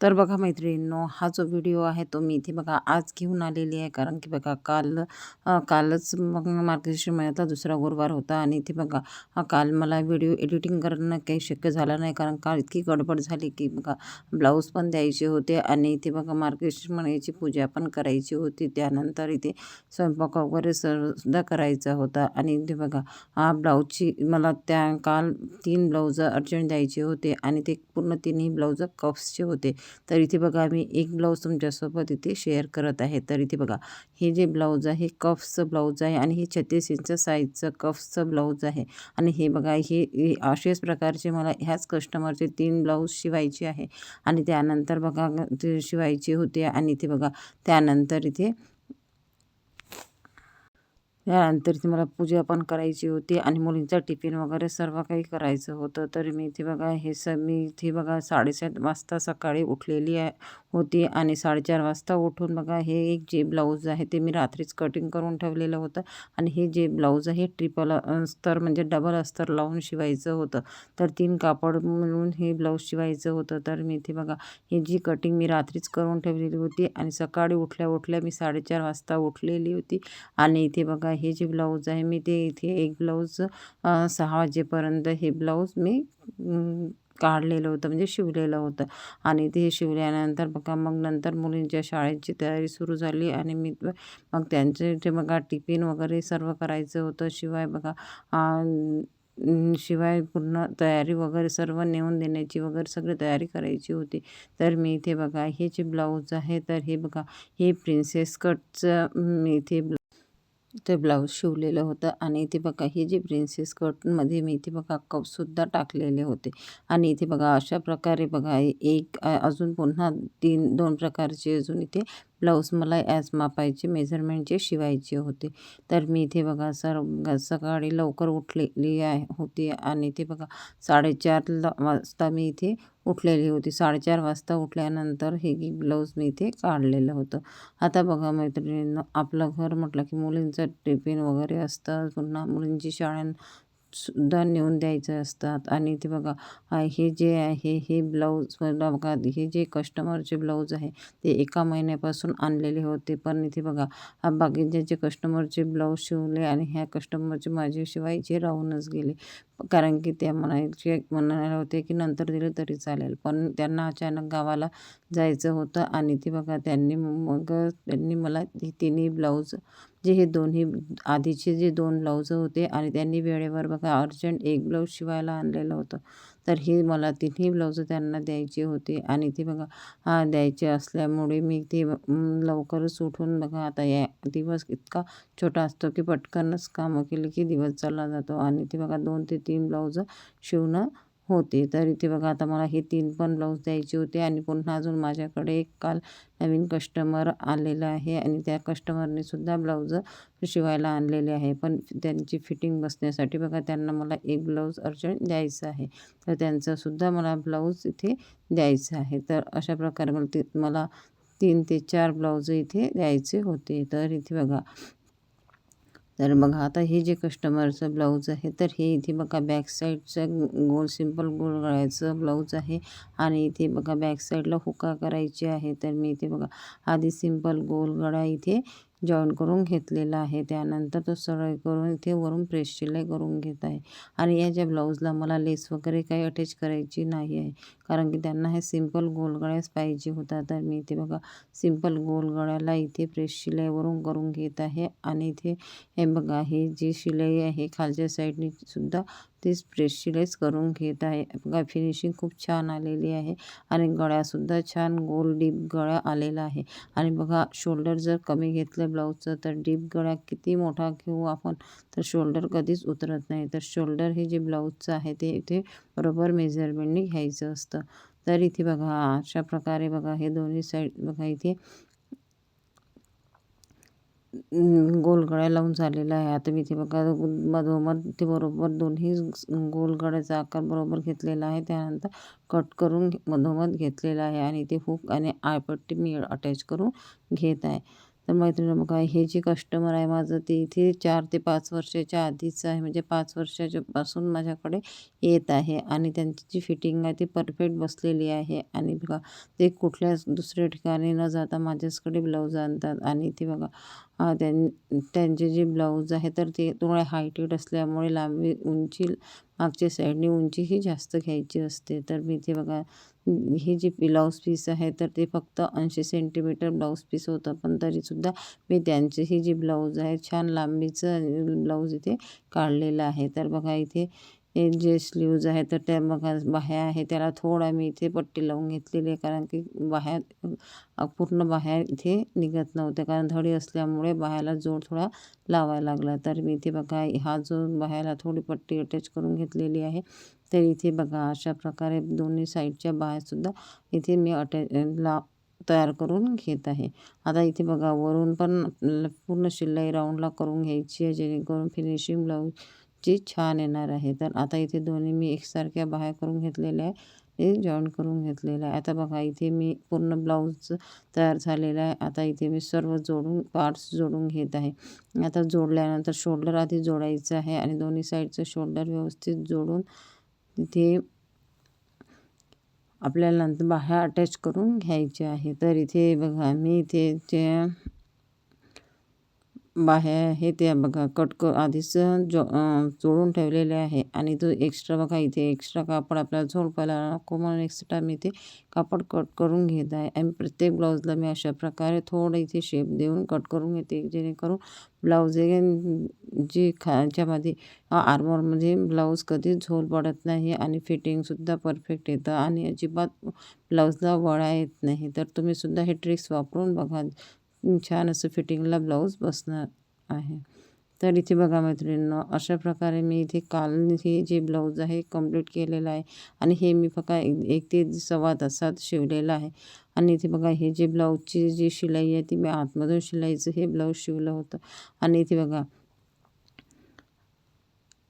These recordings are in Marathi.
तर बघा मैत्रिणींनो हा जो व्हिडिओ आहे तो मी इथे बघा आज घेऊन आलेली आहे. कारण की बघा काल कालच मग मार्गदर्शन महिन्यातला दुसरा गुरुवार होता आणि इथे बघा काल मला व्हिडिओ एडिटिंग करणं काही शक्य झालं नाही. कारण काल इतकी गडबड झाली की बघा ब्लाऊज पण द्यायचे होते आणि इथे बघा मार्गदर्शन महिन्याची पूजा पण करायची होती. त्यानंतर इथे स्वयंपाक वगैरे सुद्धा करायचा होता आणि इथे बघा हा ब्लाऊजची मला त्या काल तीन ब्लाऊज अर्जंट द्यायचे होते आणि ते पूर्ण तिन्ही ब्लाऊज कप्सचे होते. तर इथे बघा मी एक ब्लाऊज तुमच्यासोबत इथे शेअर करत आहे. तर इथे बघा हे जे ब्लाऊज आहे कफ्सचं ब्लाऊज आहे आणि हे छत्तीस इंच साईजचं कफ्सचं ब्लाऊज आहे. आणि हे बघा हे असेच प्रकारचे मला ह्याच कस्टमरचे तीन ब्लाऊज शिवायचे आहे. आणि त्यानंतर बघा ते शिवायचे होते आणि इथे बघा त्यानंतर इथे त्यानंतर ती मला पूजा पण करायची होती आणि मुलींचा टिफिन वगैरे सर्व काही करायचं होतं. तर मी इथे बघा हे स मी इथे बघा साडेसात वाजता सकाळी उठलेली आहे होती आणि साडेचार वाजता उठून बघा हे एक जे ब्लाऊज आहे ते मी रात्रीच कटिंग करून ठेवलेलं होतं आणि हे जे ब्लाऊज आहे ट्रिपल अस्तर म्हणजे डबल अस्तर लावून शिवायचं होतं. तर तीन कापड मिळून हे ब्लाऊज शिवायचं होतं. तर मी इथे बघा ही जी कटिंग मी रात्रीच करून ठेवलेली होती आणि सकाळी उठल्या उठल्या मी साडेचार वाजता उठलेली होती आणि इथे बघा हे जे ब्लाऊज आहे मी ते इथे एक ब्लाऊज सहा वाजेपर्यंत हे ब्लाऊज मी काढलेलं होतं म्हणजे शिवलेलं होतं. आणि ते शिवल्यानंतर बघा मग नंतर मुलींच्या शाळेची तयारी सुरू झाली आणि मी मग त्यांचे जे बघा टिफिन वगैरे सर्व करायचं होतं. शिवाय बघा शिवाय पूर्ण तयारी वगैरे सर्व नेऊन देण्याची वगैरे सगळी तयारी करायची होती. तर मी इथे बघा हे जे ब्लाऊज आहे तर हे बघा हे प्रिन्सेस कटचं मी इथे ते ब्लाऊज शिवलेलं होतं. आणि इथे बघा हे जे प्रिन्सेस कटमध्ये मी इथे बघा कपसुद्धा टाकलेले होते. आणि इथे बघा अशा प्रकारे बघा एक अजून पुन्हा तीन दोन प्रकारचे अजून इथे ब्लाऊज मला याच मापायचे मेजरमेंटचे शिवायचे होते. तर मी इथे बघा सर सकाळी लवकर उठलेली आहे होती आणि ते बघा साडेचार वाजता मी इथे उठलेली होती. साडेचार वाजता उठल्यानंतर हे ब्लाऊज मी इथे काढलेलं होतं. आता बघा मैत्रिणींना आपलं घर म्हटलं की मुलींचं टिफिन वगैरे असतं पुन्हा मुलींची शाळे सुद्धा नेऊन द्यायचं असतात. आणि ते बघा हे जे आहे हे ब्लाऊज बघा हे जे कस्टमरचे ब्लाऊज आहे ते एका महिन्यापासून आणलेले होते. पण इथे बघा बाकीचे जे कस्टमरचे ब्लाऊज शिवले आणि ह्या कस्टमरचे माझे शिवायचे राहूनच गेले. कारण की त्या म्हणायचे म्हणायला होते की नंतर दिले तरी चालेल. पण त्यांना अचानक गावाला जायचं होतं आणि ते बघा त्यांनी मग त्यांनी मला तिन्ही ब्लाऊज जे हे दोन्ही आधीचे जे दोन ब्लाऊज होते आणि त्यांनी वेळेवर बघा अर्जंट एक ब्लाऊज शिवायला आणलेलं होतं. तर हे मला तिन्ही ब्लाऊज त्यांना द्यायचे होते. आणि ते बघा हा द्यायचे असल्यामुळे मी ते लवकरच उठून बघा आता या दिवस इतका छोटा असतो की पटकनच कामं केली की दिवस चालला जातो. आणि ते बघा दोन ते तीन ब्लाऊज शिवणं होते. तर इथे बघा आता मला हे तीन पण ब्लाऊज द्यायचे होते आणि पुन्हा अजून माझ्याकडे एक काल नवीन कस्टमर आलेला आहे आणि त्या कस्टमरने सुद्धा ब्लाऊज शिवायला आणलेले आहे. पण त्यांची फिटिंग बसण्यासाठी बघा त्यांना मला एक ब्लाऊज अर्जंट द्यायचं आहे. तर त्यांचासुद्धा मला ब्लाऊज इथे द्यायचं आहे. तर अशा प्रकारे मला ते मला तीन ते चार ब्लाऊज इथे द्यायचे होते. तर इथे बघा तर बघा आता हे जे कस्टमरचं ब्लाऊज आहे तर हे इथे बघा बॅक साईडचं गोल सिंपल गोल गळ्याचं ब्लाऊज आहे आणि इथे बघा बॅक साईडला हुका करायची आहे. तर मी इथे बघा आधी सिंपल गोल गळा इथे जॉईन करून घेतलेला आहे. त्यानंतर तो सरळ करून इथे वरून प्रेस शिलाई करून घेत आहे. आणि या ज्या ब्लाऊजला मला लेस वगैरे काही अटॅच करायची नाही आहे. कारण की त्यांना हे सिंपल गोलगळ्याच पाहिजे होता. तर मी इथे बघा सिंपल गोलगळ्याला इथे प्रेस शिलाईवरून करून घेत आहे. आणि इथे हे बघा हे जी शिलाई आहे खालच्या साईडने सुद्धा ती स्प्रेस करून घेत आहे. बघा फिनिशिंग खूप छान आलेली आहे आणि गळ्यासुद्धा छान गोल डीप गळ्या आलेला आहे. आणि बघा शोल्डर जर कमी घेतलं ब्लाऊजचं तर डीप गळ्या किती मोठा घेऊ आपण? तर शोल्डर कधीच उतरत नाही. तर शोल्डर हे जे ब्लाऊजचं आहे ते इथे बरोबर मेजरमेंटने घ्यायचं असतं. तर इथे बघा अशा प्रकारे बघा हे दोन्ही साईड बघा इथे गोलगड्या लावून झालेला आहे. आता मी ते बघा मधोमध ते बरोबर दोन्ही गोलगड्याचा आकार बरोबर घेतलेला आहे. त्यानंतर कट करून मधोमध घेतलेला आहे आणि ते हुक आणि आयपट्टी मी अटॅच करून घेत आहे. तर मैत्रिणी बघा हे जे कस्टमर आहे माझं ते इथे चार ते पाच वर्षाच्या आधीचं आहे. म्हणजे पाच वर्षाच्यापासून माझ्याकडे येत आहे आणि त्यांची जी फिटिंग आहे ती परफेक्ट बसलेली आहे. आणि बघा ते कुठल्याच दुसऱ्या ठिकाणी न जाता माझ्याचकडे ब्लाऊज आणतात. आणि ते बघा त्यां त्यांचे जे ब्लाऊज आहे तर ते थोडे हायटेड असल्यामुळे लांबी उंची मागच्या साईडने उंची ही जास्त घ्यायची असते. तर मी इथे बघा हे जे ब्लाऊज पीस आहे तर ते फक्त ऐंशी सेंटीमीटर ब्लाऊज पीस होतं. पण तरीसुद्धा मी त्यांचेही जे ब्लाऊज आहे छान लांबीचं ब्लाऊज इथे काढलेलं आहे. तर बघा इथे जे स्लीव्ज आहे. तर त्या बघा बाह्या आहे. त्याला थोडा मी इथे पट्टी लावून घेतलेली आहे कारण की बाह्या पूर्ण बाह्या इथे निघत नव्हत्या कारण धडी असल्यामुळे बाह्याला जोड थोडा लावायला लागला. तर मी इथे बघा हा जो बाह्याला थोडी पट्टी अटॅच करून घेतलेली आहे तर इथे बघा अशा प्रकारे दोन्ही साईडच्या बाह्यासुद्धा इथे मी अटॅच ला तयार करून घेत आहे. आता इथे बघा वरून पण पूर्ण शिलाई राऊंडला करून घ्यायची आहे जेणेकरून फिनिशिंग जे छान येणार आहे. तर आता इथे दोन्ही मी एकसारख्या बाह्या करून घेतलेल्या आहे. हे जॉईन करून घेतलेलं आहे. आता बघा इथे मी पूर्ण ब्लाऊज तयार झालेला आहे. आता इथे मी सर्व जोडून पार्ट्स जोडून घेत आहे. आता जोडल्यानंतर शोल्डर आधी जोडायचं आहे आणि दोन्ही साईडचं शोल्डर व्यवस्थित जोडून तिथे आपल्याला नंतर बाह्या अटॅच करून घ्यायचे आहे. तर इथे बघा मी इथे जे बाह्या हे त्या बघा कट क आधीच जो जोडून ठेवलेले आहे. आणि तो एक्स्ट्रा बघा इथे एक्स्ट्रा कापड आपल्याला झोडपायला नको म्हणून एक्स्ट्रा मी ते कापड कट करून घेत आहे. आणि प्रत्येक ब्लाऊजला मी अशा प्रकारे थोडं इथे शेप देऊन कट करून घेते जेणेकरून ब्लाऊज जे खाच्यामध्ये आर्मरमध्ये ब्लाऊज कधीच झोल पडत नाही आणि फिटिंगसुद्धा परफेक्ट येतं. आणि अजिबात ब्लाऊजला वळा येत नाही. तर तुम्हीसुद्धा हे ट्रिक्स वापरून बघा. छान असं फिटिंगला ब्लाऊज बसणार आहे. तर इथे बघा मैत्रिणींनो अशा प्रकारे मी इथे काल हे जे ब्लाऊज आहे कंप्लीट केलेलं आहे आणि हे मी फक्त एक ते सव्वा तासात शिवलेलं आहे. आणि इथे बघा हे जे ब्लाऊजची जी शिलाई आहे ती मी आतमधून शिलाईचं हे ब्लाऊज शिवलं होतं. आणि इथे बघा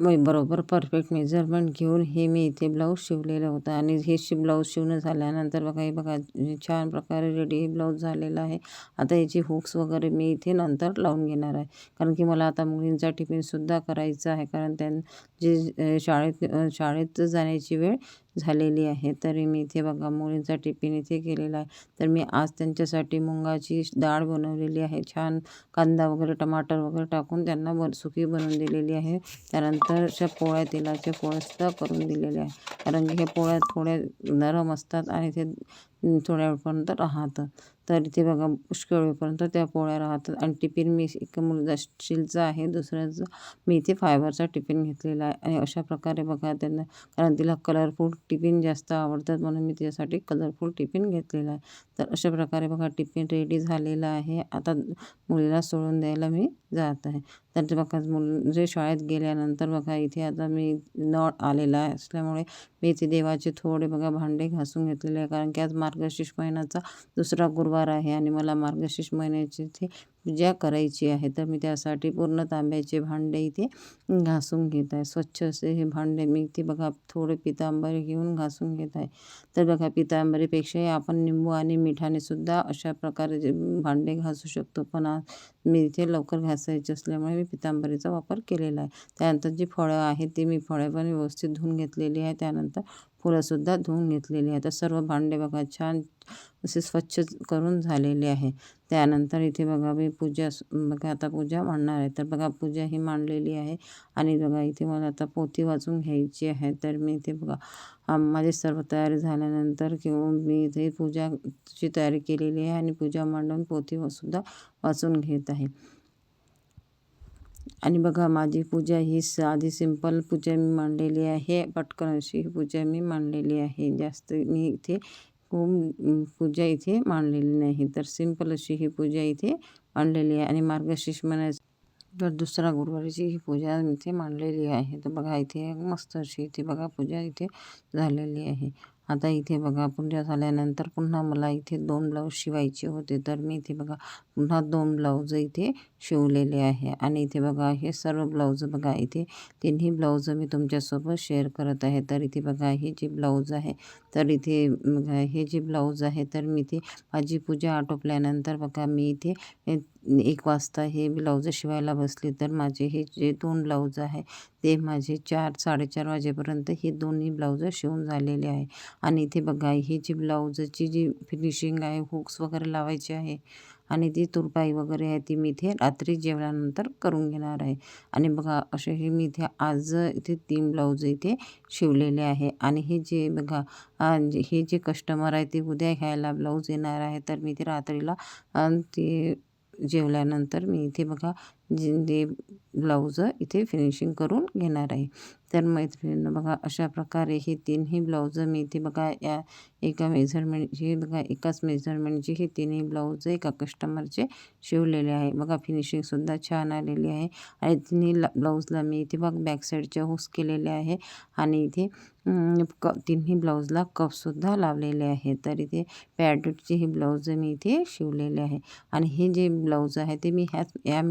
बरोबर परफेक्ट मेजरमेंट घेऊन हे मी इथे ब्लाऊज शिवलेलं होतं. आणि हे शि ब्लाऊज शिवणं झाल्यानंतर बघा हे बघा छान प्रकारे रेडी हे ब्लाऊज झालेला आहे. आता याची हुक्स वगैरे मी इथे नंतर लावून घेणार आहे. कारण की मला आता मुलींचा टिफिनसुद्धा करायचा आहे. कारण त्यां जे शाळेत शाळेत जाण्याची वेळ झालेली आहे. तरी मी इथे बघा मुलींचा टिफिन इथे केलेला आहे. तर मी आज त्यांच्यासाठी मुंगाची डाळ बनवलेली आहे. छान कांदा वगैरे टमाटर वगैरे टाकून त्यांना बर सुकी बनवून दिलेली आहे. त्यानंतर अशा पोळ्या तेलाच्या पोळ्यासुद्धा करून दिलेल्या आहे. कारण की ह्या पोळ्या थोड्या नरम असतात आणि ते थोड्या वेळपर्यंत राहतात. तर इथे बघा पुष्कळ वेळपर्यंत त्या पोळ्या राहतात. आणि टिफिन मी एक मुलगा स्टीलचा आहे दुसऱ्याचं मी इथे फायबरचा टिफिन घेतलेला आहे. आणि अशा प्रकारे बघा त्यांना कारण तिला कलरफुल टिफिन जास्त आवडतात म्हणून मी तिच्यासाठी कलरफुल टिफिन घेतलेला आहे. तर अशा प्रकारे बघा टिफिन रेडी झालेला आहे. आता मुलीला सोडून द्यायला मी जात आहे. तर ते बघा मुल शाळेत गेल्यानंतर बघा इथे आता मी नळ आलेला असल्यामुळे मी इथे देवाचे थोडे बघा भांडे घासून घेतलेले आहे. कारण की आज मार्गशीर्ष महिन्याचा दुसरा गुरुवार आहे आणि मला मार्गशीर्ष महिन्याची इथे पूजा करायची आहे तर मी त्यासाठी पूर्ण तांब्याचे भांडे इथे घासून घेत आहे. स्वच्छ असे हे भांडे मी इथे बघा थोडे पितांबरी घेऊन घासून घेत आहे. तर बघा पितांबरीपेक्षाही आपण निंबू आणि मिठाने सुद्धा अशा प्रकारे जे भांडे घासू शकतो. पण मी इथे लवकर घासायचे असल्यामुळे मी पितांबरीचा वापर केलेला आहे. त्यानंतर जी फळं आहेत ती मी फळे पण व्यवस्थित धुवून घेतलेली आहे. त्यानंतर फुलंसुद्धा धुवून घेतलेली आहे. तर सर्व भांडे बघा छान असे स्वच्छ करून झालेले आहे. त्यानंतर इथे बघा मी पूजा बघा आता पूजा मांडणार आहे. तर बघा पूजा ही मांडलेली आहे. आणि बघा इथे मला आता पोथी वाचून घ्यायची आहे. तर मी इथे बघा माझी सर्व तयारी झाल्यानंतर किंवा मी इथे पूजाची तयारी केलेली आहे. आणि पूजा मांडून पोथी सुद्धा वाचून घेत आहे. आणि बघा माझी पूजा ही साधी सिंपल पूजा मी मांडलेली आहे. पटकन अशी ही पूजा मी मांडलेली आहे. जास्त मी इथे खूप पूजा इथे मांडलेली नाही. तर सिंपल अशी ही पूजा इथे मांडलेली आहे. आणि मार्गशीर्ष म्हणायचं तर दुसरा गुरुवारीची ही पूजा इथे मांडलेली आहे. तर बघा इथे मस्त अशी इथे बघा पूजा इथे झालेली आहे. आता इथे बघा पूजा झाल्यानंतर पुन्हा मला इथे दोन ब्लाऊज शिवायचे होते. तर मी इथे बघा पुन्हा दोन ब्लाऊज इथे शिवलेले आहे. आणि इथे बघा हे सर्व ब्लाऊज बघा इथे तिन्ही ब्लाऊज मी तुमच्यासोबत शेअर करत आहे. तर इथे बघा हे जे ब्लाऊज आहे तर इथे हे जे ब्लाऊज आहे तर मी इथे माझी पूजा आटोपल्यानंतर बघा मी इथे एक वाजता हे ब्लाऊज शिवायला बसले तर माझे हे जे दोन ब्लाऊज आहे ते माझे चार साडेचार वाजेपर्यंत हे दोन्ही ब्लाऊज शिवून झालेले आहे. आणि इथे बघा हे जी ब्लाऊजची जी फिनिशिंग आहे हुक्स वगैरे लावायची आहे आणि ती तुरपाई वगैरे आहे ती मी इथे रात्री जेवल्यानंतर करून घेणार आहे. आणि बघा असे हे मी इथे आज इथे तीन ब्लाऊज इथे शिवलेले आहे. आणि हे जे बघा हे जे कस्टमर आहे ते उद्या घ्यायला ब्लाऊज येणार आहे. तर मी ते रात्रीला ते जेवल्यानंतर मी इथे बघा जे ब्लाऊज इथे फिनिशिंग करून घेणार आहे. तर मैत्रिणींना बघा अशा प्रकारे हे तीनही ब्लाऊज मी इथे बघा या एका मेझरमेंटची बघा एकाच मेजरमेंटची हे तिन्ही ब्लाऊज एका कस्टमरचे शिवलेले आहे. बघा फिनिशिंगसुद्धा छान आलेली आहे. आणि तिन्ही ब्लाऊजला मी इथे बघ बॅक साईडच्या हुस केलेले आहे. आणि इथे क तिन्ही ब्लाऊजला कपसुद्धा लावलेले आहे. तर इथे पॅडेडचे हे ब्लाऊज मी इथे शिवलेले आहे. आणि हे जे ब्लाऊज आहे ते मी ह्याच या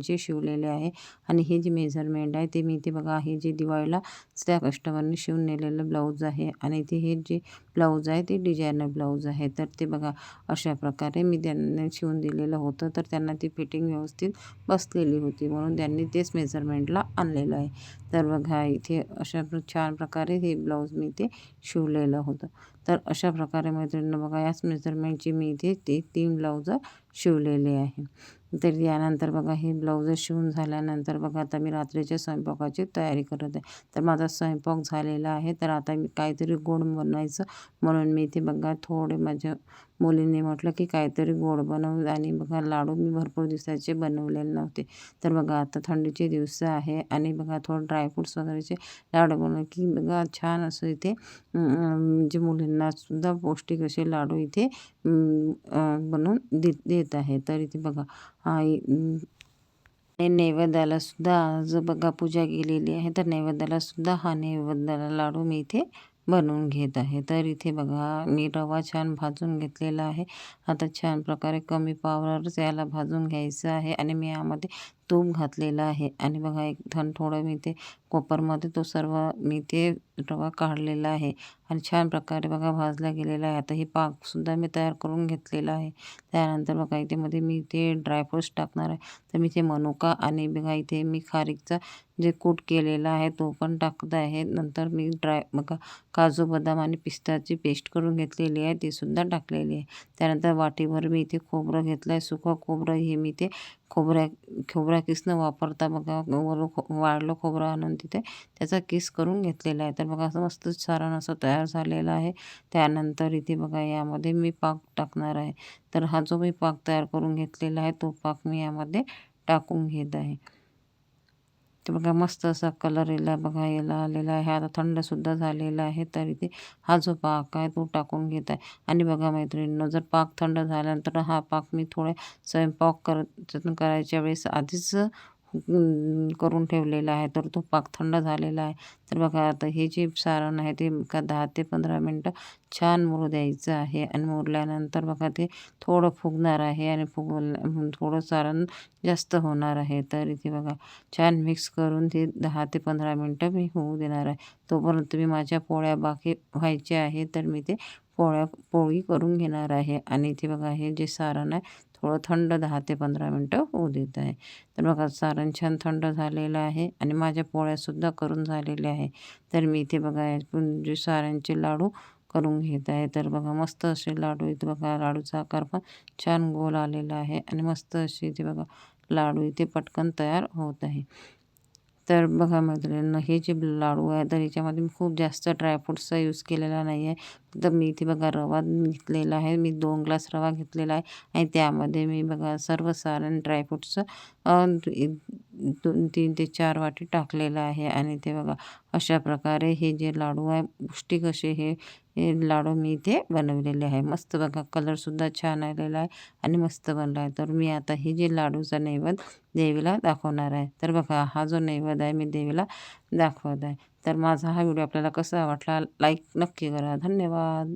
मेझरमेंटचे शिवलेले आहे आणि हे जे मेझरमेंट आहे ते मी इथे बघा हे जे दिवाळीला त्या कस्टमरने शिवून नेलेलं ब्लाऊज आहे आणि इथे हे जे ब्लाऊज आहे ते डिझायनर ब्लाऊज आहे. तर ते बघा अशा प्रकारे मी त्यांना शिवून दिलेलं होतं. तर त्यांना ती फिटिंग व्यवस्थित बसलेली होती म्हणून त्यांनी तेच मेजरमेंटला आणलेलं आहे. तर बघा इथे अशा छान प्रकारे हे ब्लाऊज मी इथे शिवलेलं होतं. तर अशा प्रकारे मैत्रिणींना बघा याच मेजरमेंटची मी इथे ते तीन ब्लाऊज शिवलेले आहे. तर यानंतर बघा हे ब्लाऊज शिवून झाल्यानंतर बघा आता मी रात्रीच्या स्वयंपाकाची तयारी करत आहे. तर माझा स्वयंपाक झालेला आहे. तर आता मी काहीतरी गोड बनवायचं म्हणून मी इथे बघा थोडे माझ्या मुलींनी म्हटलं की काहीतरी गोड बनव आणि बघा लाडू मी भरपूर दिवसाचे बनवलेले नव्हते. तर बघा आता थंडीचे दिवस आहे आणि बघा थोडं ड्रायफ्रूट्स वगैरेचे लाडू बनव की बघा छान असं इथे म्हणजे मुलींनासुद्धा पौष्टिक असे लाडू इथे बनवून देत देत आहे. तर इथे बघा नैवेद्याला सुद्धा आज बघा पूजा केलेली आहे. तर नैवेद्याला सुद्धा हा नैवेद्याला लाडू मी इथे बनवून घेत आहे. तर इथे बघा मी रवा छान भाजून घेतलेला आहे. आता छान प्रकारे कमी पावरच याला भाजून घ्यायचं आहे. आणि मी यामध्ये तूप घातलेलं आहे. आणि बघा एक थन थोडं मी ते कोपरमध्ये तो सर्व मी ते रवा काढलेला आहे. आणि छान प्रकारे बघा भाजला गेलेला आहे. आता हे पाकसुद्धा मी तयार करून घेतलेला आहे. त्यानंतर बघा इथे मध्ये मी ते ड्रायफ्रूट्स टाकणार आहे. तर मी ते मनुका आणि बघा इथे मी खारीकचा जे कूट केलेला आहे तो पण टाकत आहे. नंतर मी ड्राय बघा काजू बदाम आणि पिस्ताची पेस्ट करून घेतलेली आहे ती सुद्धा टाकलेली आहे. त्यानंतर वाटीभर मी इथे खोबरं घेतलं आहे. सुकं खोबरं हे मी ते खोबऱ्या खोबऱ्या किस न वापरता बघा वर वाढलं खोबरं आणून तिथे त्याचा किस करून घेतलेला आहे. तर बघा असं मस्त सारण असं तयार झालेलं आहे. त्यानंतर इथे बघा यामध्ये मी पाक टाकणार आहे. तर हा जो मी पाक तयार करून घेतलेला आहे तो पाक मी यामध्ये टाकून घेत आहे. ते बघा मस्त असा कलर येला बघा याला आलेला आहे आता थंडसुद्धा झालेला आहे तरी ते हा जो पाक आहे तो टाकून घेत आहे. आणि बघा मैत्रिणींनो जर पाक थंड झाल्यानंतर हा पाक मी थोड्या स्वयंपाक करत करायच्या वेळेस आधीच करून ठेवलेला आहे. तर तो पाक थंड झालेला आहे. तर बघा आता हे जे सारण आहे ते का दहा ते पंधरा मिनटं छान मुरू द्यायचं आहे. आणि मुरल्यानंतर बघा ते थोडं फुगणार आहे आणि फुग थोडं सारण जास्त होणार आहे. तर इथे बघा छान मिक्स करून ते दहा ते पंधरा मिनटं मी होऊ देणार आहे. तोपर्यंत मी माझ्या पोळ्या बाकी व्हायच्या आहे तर मी ते पोळ्या पोळी करून घेणार आहे. आणि इथे बघा हे जे सारण आहे थोडं थंड दहा ते पंधरा मिनटं होऊ देत आहे. तर बघा सारण छान थंड झालेलं आहे आणि माझ्या पोळ्यासुद्धा करून झालेल्या आहे. तर मी इथे बघा जे साऱ्यांचे लाडू करून घेत आहे. तर बघा मस्त असे लाडू इथे बघा लाडूचा आकार पण छान गोल आलेला आहे आणि मस्त असे इथे बघा लाडू इथे पटकन तयार होत आहे. तर बघा मैत्रिणींनो हे जे लाडू आहे तर याच्यामध्ये मी खूप जास्त ड्रायफ्रूट्सचा यूज केलेला नाही आहे तर मी इथे बघा रवा घेतलेला आहे मी दोन ग्लास रवा घेतलेला आहे आणि त्यामध्ये मी बघा सर्व सारण ड्रायफ्रुट्सचं दोन तीन ते चार वाटी टाकलेलं आहे. आणि ते बघा अशा प्रकारे हे जे लाडू आहे पौष्टिक असे हे हे लाडू मी इथे बनवलेले आहे. मस्त बघा कलरसुद्धा छान आलेला आहे आणि मस्त बनला आहे. तर मी आता हे जे लाडूचा नैवेद्य देवीला दाखवणार आहे. तर बघा हा जो नैवेद्य आहे मी देवीला दाखवत आहे. तर माझा हा व्हिडिओ आपल्याला कसा वाटला लाईक नक्की करा. धन्यवाद.